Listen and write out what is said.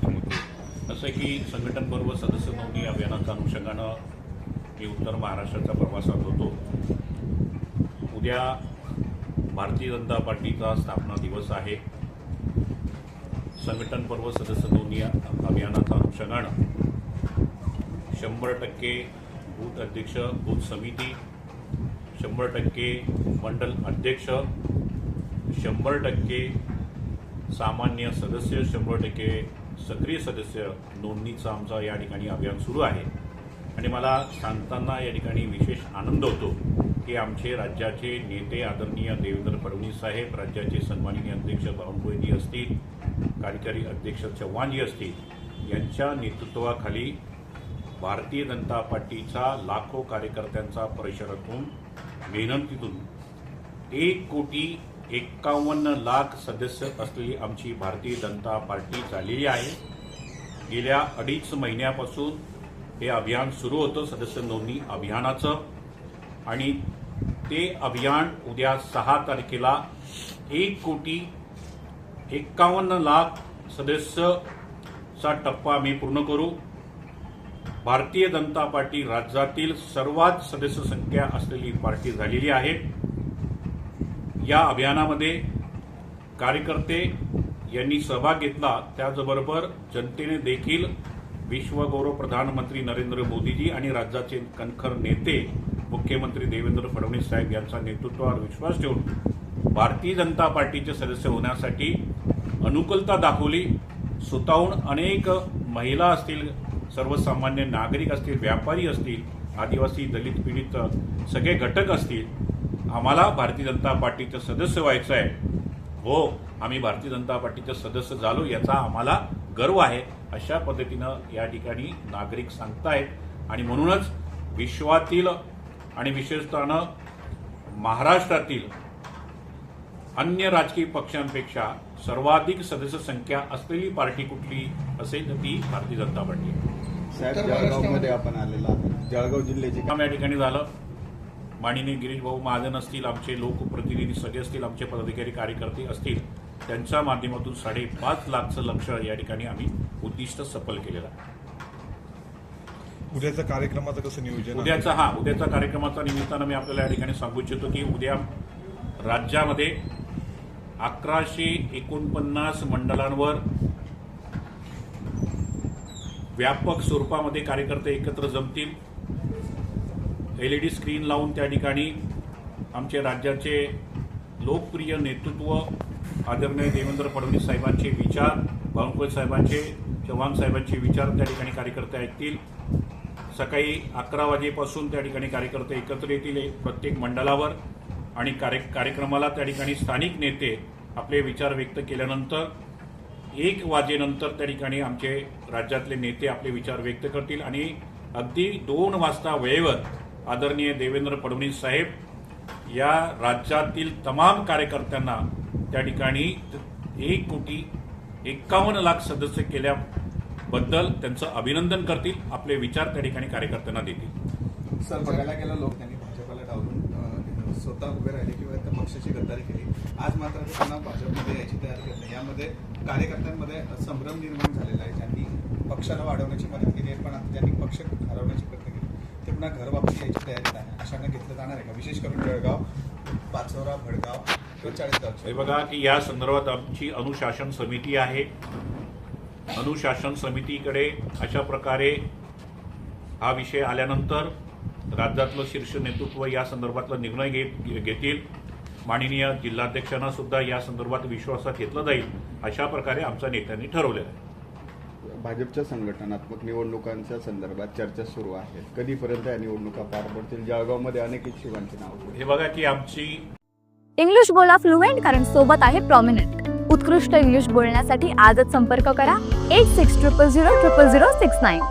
त्यांचे मुद्दे असं की संघटन पर्व सदस्य नोंदणी अभियानाच्या अनुषंगानं मी उत्तर महाराष्ट्राचा प्रवासात होतो. उद्या भारतीय जनता पार्टीचा स्थापना दिवस आहे. संघटन पर्व सदस्य नोंदणी अभियानाच्या अनुषंगानं शंभर टक्के बूथ अध्यक्ष बूथ समिती शंभर टक्के मंडल अध्यक्ष शंभर टक्के सामान्य सदस्य शंभर टक्के सक्रिय सदस्य नोंदणीचं आमचा या ठिकाणी अभियान सुरू आहे. आणि मला सांगताना या ठिकाणी विशेष आनंद होतो की आमचे राज्याचे नेते आदरणीय देवेंद्र फडणवीस साहेब राज्याचे सन्माननीय अध्यक्ष बावनकुळेजी असतील कार्यकारी अध्यक्ष चव्हाणजी असतील यांच्या नेतृत्वाखाली भारतीय जनता पार्टीचा लाखो कार्यकर्त्यांचा परिसरातून मेहनतीतून एक कोटी एक्कावन्न लाख सदस्य असलेली आमची भारतीय जनता पार्टी झालेली आहे. गेल्या अडीच महिन्यापासून हे अभियान सुरू होतं सदस्य नोंदणी अभियानाचं. आणि ते अभियान उद्या सहा तारखेला एक कोटी एक्कावन्न लाख सदस्यचा टप्पा आम्ही पूर्ण करू. भारतीय जनता पार्टी राज्यातील सर्वात सदस्य संख्या असलेली पार्टी झालेली आहे. या अभियानामध्ये कार्यकर्ते यांनी सहभाग घेतला. त्याचबरोबर जनतेने देखील विश्वगौरव प्रधानमंत्री नरेंद्र मोदीजी आणि राज्याचे कणखर नेते मुख्यमंत्री देवेंद्र फडणवीस साहेब यांच्या नेतृत्वावर विश्वास ठेवून भारतीय जनता पार्टीचे सदस्य होण्यासाठी अनुकूलता दाखवली. स्वतःहून अनेक महिला असतील सर्वसामान्य नागरिक असतील व्यापारी असतील आदिवासी दलित पीडित सगळे घटक असतील. आम्हाला भारतीय जनता पार्टीचं सदस्य व्हायचं आहे. हो आम्ही भारतीय जनता पार्टीचे सदस्य झालो याचा आम्हाला गर्व आहे. अशा पद्धतीनं या ठिकाणी नागरिक सांगतायत. आणि म्हणूनच विश्वातील आणि विशेषतः महाराष्ट्रातील अन्य राजकीय पक्षांपेक्षा सर्वाधिक सदस्य संख्या असलेली पार्टी कुठली असेल तर ती भारतीय जनता पार्टी आहे. जळगावमध्ये आपण आलेला जळगाव जिल्ह्याची काम या ठिकाणी झालं. माननीय गिरीश भाऊ महाजन असतील आमचे लोकप्रतिनिधी सगळे असतील आमचे पदाधिकारी कार्यकर्ते असतील त्यांच्या माध्यमातून साडेपाच लाखचं लक्ष या ठिकाणी आम्ही उद्दिष्ट सफल केलेलं आहे उद्याच्या कार्यक्रमाचं कसं नियोजन? उद्याचा हा उद्याचा कार्यक्रमाचा निमित्तानं मी आपल्याला या ठिकाणी सांगू इच्छितो की उद्या राज्यामध्ये अकराशे एकोणपन्नास मंडळांवर व्यापक स्वरूपामध्ये कार्यकर्ते एकत्र जमतील एल ई डी स्क्रीन लावून त्या ठिकाणी आमचे राज्याचे लोकप्रिय नेतृत्व आदरणीय देवेंद्र फडणवीस साहेबांचे विचार बावनकुळे साहेबांचे चव्हाण साहेबांचे विचार त्या ठिकाणी कार्यकर्ते ऐकतील. सकाळी अकरा वाजेपासून त्या ठिकाणी कार्यकर्ते एकत्र येतील एक- प्रत्येक मंडळावर आणि कार्य कार्यक्रमाला त्या ठिकाणी स्थानिक नेते आपले विचार व्यक्त केल्यानंतर एक वाजेनंतर त्या ठिकाणी आमचे राज्यातले नेते आपले विचार व्यक्त करतील आणि अगदी दोन वाजता वेळेवर आदरणीय देवेंद्र फडणवीस साहेब या राज्यातील तमाम कार्यकर्त्यांना त्या ठिकाणी एक कोटी एक्कावन्न लाख सदस्य केल्याबद्दल त्यांचं अभिनंदन करतील आपले विचार त्या ठिकाणी कार्यकर्त्यांना देतील. सर बघायला गेलं लोक त्यांनी भाजपाला डावलून स्वतः उभे राहिले किंवा त्या पक्षाची गद्दारी केली. आज मात्र त्यांना भाजपमध्ये यायची तयारी करते यामध्ये कार्यकर्त्यांमध्ये संभ्रम निर्माण झालेला आहे. ज्यांनी पक्षाला वाढवण्याची मदत केली आहे पण आता त्यांनी पक्ष हरवण्याची प्रयत्न घर वापस यायची तयारी आहे अशांना घेतलं जाणार आहे का? विशेष करून जळगाव पाचोरा भडगाव किंवा चाळीसगाव हे बघा की या संदर्भात आमची अनुशासन समिती आहे. अनुशासन समितीकडे अशा प्रकारे हा विषय आल्यानंतर राज्यातलं शीर्ष नेतृत्व या संदर्भातला निर्णय घेत घेतील. माननीय जिल्हाध्यक्षांना सुद्धा या संदर्भात विश्वासात घेतलं जाईल अशा प्रकारे आमच्या नेत्यांनी ठरवलेलं आहे. भाजपच्या संघटनात्मक निवडणुकांच्या संदर्भात चर्चा सुरू आहे. कधीपर्यंत या निवडणुका पार पडतील? जळगावमध्ये अनेक इच्छुकांची नाव हे बघा की आमची इंग्लिश बोला फ्लुएंट कारण सोबत आहे प्रॉमिनंट उत्कृष्ट इंग्लिश बोलण्यासाठी आजच संपर्क करा. Eight six triple zero triple zero six nine